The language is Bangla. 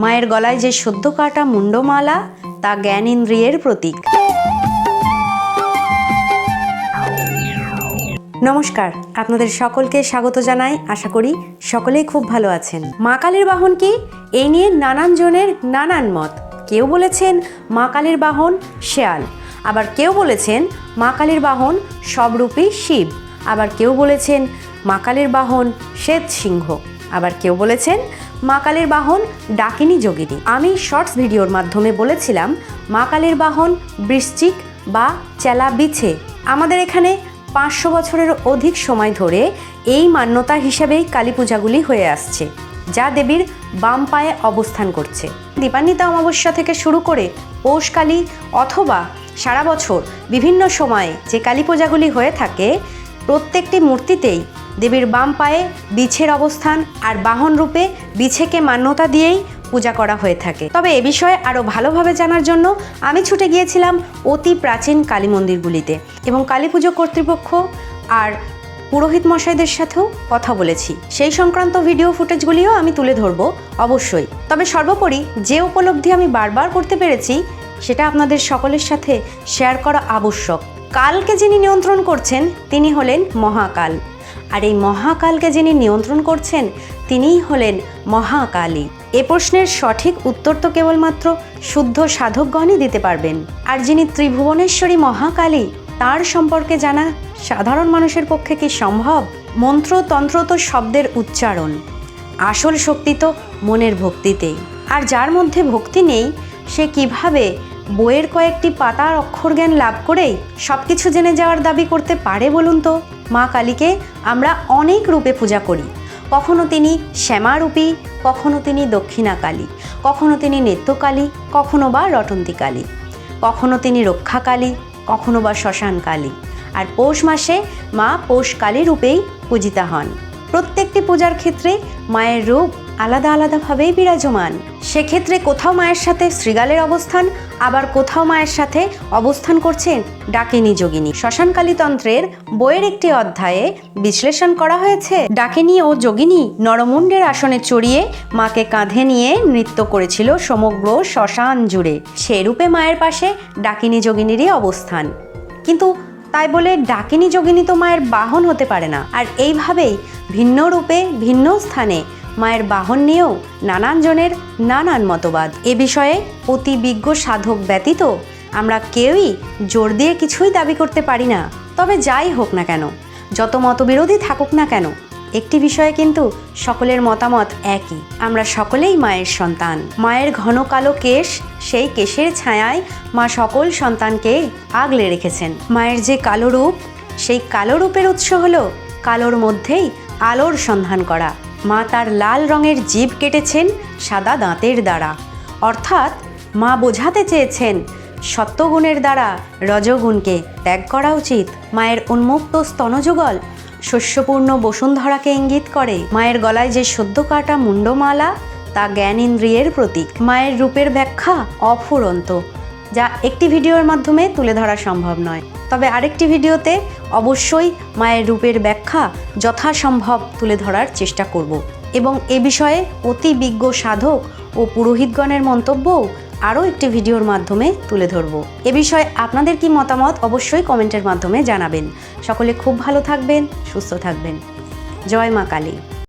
মায়ের গলায় যে সদ্য কাটা মুন্ডমালা তা জ্ঞান ইন্দ্রিয়ের প্রতীক। নমস্কার, আপনাদের সকলকে স্বাগত জানাই। আশা করি সকলেই খুব ভালো আছেন। মা কালীর বাহন কি? এই নিয়ে নানান জনের নানান মত। কেউ বলেছেন মা কালীর বাহন শেয়াল। আবার কেউ বলেছেন মা কালীর বাহন সবরূপী শিব। আবার কেউ বলেছেন মা কালীর বাহন শ্বেত সিংহ আবার কেউ বলেছেন মা কালীর বাহন ডাকিনী যোগিনী। আমি শর্টস ভিডিওর মাধ্যমে বলেছিলাম, মা কালীর বাহন বৃশ্চিক বা চেলা বিছে। আমাদের এখানে পাঁচশো বছরের অধিক সময় ধরে এই মান্যতা হিসেবেই কালী পূজাগুলি হয়ে আসছে, যা দেবীর বাম পায়ে অবস্থান করছে। দীপান্বিতা অমাবস্যা থেকে শুরু করে পৌষকালী অথবা সারা বছর বিভিন্ন সময়ে যে কালী পূজাগুলি হয়ে থাকে, প্রত্যেকটি মূর্তিতেই দেবীর বাম পায়ে বিছের অবস্থান আর বাহন রূপে বিছেকে মান্যতা দিয়েই পূজা করা হয়ে থাকে। তবে এ বিষয়ে আরও ভালোভাবে জানার জন্য আমি ছুটে গিয়েছিলাম অতি প্রাচীন কালী মন্দিরগুলিতে এবং কালী পুজো কর্তৃপক্ষ আর পুরোহিত মশাইদের সাথেও কথা বলেছি। সেই সংক্রান্ত ভিডিও ফুটেজগুলিও আমি তুলে ধরবো অবশ্যই। তবে সর্বোপরি যে উপলব্ধি আমি বারবার করতে পেরেছি, সেটা আপনাদের সকলের সাথে শেয়ার করা আবশ্যক। কালকে যিনি নিয়ন্ত্রণ করছেন, তিনি হলেন মহাকাল। আর এই মহাকালকে যিনি নিয়ন্ত্রণ করছেন, তিনিই হলেন মহাকালী। এ প্রশ্নের সঠিক উত্তর তো কেবলমাত্র শুদ্ধ সাধকগণই দিতে পারবেন। আর যিনি ত্রিভুবনেশ্বরী মহাকালী, তার সম্পর্কে জানা সাধারণ মানুষের পক্ষে কি সম্ভব? মন্ত্র, তন্ত্র তো শব্দের উচ্চারণ। আসল শক্তি তো মনের ভক্তিতেই। আর যার মধ্যে ভক্তি নেই, সে কীভাবে বইয়ের কয়েকটি পাতার অক্ষর জ্ঞান লাভ করেই সব কিছু জেনে যাওয়ার দাবি করতে পারে বলুন তো? মা কালীকে আমরা অনেক রূপে পূজা করি। কখনো তিনি শ্যামারূপী, কখনো তিনি দক্ষিণা কালী কখনো তিনি নেত্যকালী, কখনো বা রটন্তী কালী কখনো তিনি রক্ষাকালী, কখনো বা শ্মশান কালী আর পৌষ মাসে মা পৌষ কালী রূপেই পূজিতা হন। প্রত্যেকটি পূজার ক্ষেত্রে মায়ের রূপ আলাদা আলাদাভাবেই বিরাজমান। সেক্ষেত্রে কোথাও মায়ের সাথে শ্রীগালের অবস্থান, আবার কোথাও মায়ের সাথে অবস্থান করছেন ডাকিনী যোগিনী। শ্মশানকালী তন্ত্রের বইয়ের একটি অধ্যায়ে বিশ্লেষণ করা হয়েছে। ডাকিনী ও যোগিনী নরমুণ্ডের আসনে চড়িয়ে মাকে কাঁধে নিয়ে নৃত্য করেছিল সমগ্র শ্মশান জুড়ে। সেরূপে মায়ের পাশে ডাকিনী যোগিনীরই অবস্থান। কিন্তু তাই বলে ডাকিনী যোগিনী তো মায়ের বাহন হতে পারে না। আর এইভাবেই ভিন্ন রূপে ভিন্ন স্থানে মায়ের বাহন নিয়েও নানান জনের নানান মতবাদ। এ বিষয়ে অতি বিজ্ঞ সাধক ব্যতীত আমরা কেউই জোর দিয়ে কিছুই দাবি করতে পারি না। তবে যাই হোক না কেন, যত মতবিরোধী থাকুক না কেন, একটি বিষয়ে কিন্তু সকলের মতামত একই। আমরা সকলেই মায়ের সন্তান। মায়ের ঘন কালো কেশ, সেই কেশের ছায়ায় মা সকল সন্তানকে আগলে রেখেছেন। মায়ের যে কালো রূপ, সেই কালো রূপের উৎস হলো কালোর মধ্যেই আলোর সন্ধান করা। মা তার লাল রঙের জীব কেটেছেন সাদা দাঁতের দ্বারা। অর্থাৎ মা বোঝাতে চেয়েছেন, সত্যগুণের দ্বারা রজগুণকে ত্যাগ করা উচিত। মায়ের উন্মুক্ত স্তনযুগল শস্যপূর্ণ বসুন্ধরাকে ইঙ্গিত করে। মায়ের গলায় যে সদ্য কাটা মুন্ডমালা তা জ্ঞান ইন্দ্রিয়ের প্রতীক। মায়ের রূপের ব্যাখ্যা অফুরন্ত। যা একটি ভিডিওর মাধ্যমে তুলে ধরা সম্ভব নয়। তবে আরেকটি ভিডিওতে অবশ্যই মায়ের রূপের ব্যাখ্যা যথাসম্ভব তুলে ধরার চেষ্টা করব এবং এ বিষয়ে অতি বিজ্ঞ সাধক ও পুরোহিতগণের মন্তব্যও আরও একটি ভিডিওর মাধ্যমে তুলে ধরব। এ বিষয়ে আপনাদের কি মতামত অবশ্যই কমেন্টের মাধ্যমে জানাবেন। সকলে খুব ভালো থাকবেন, সুস্থ থাকবেন। জয় মা কালী।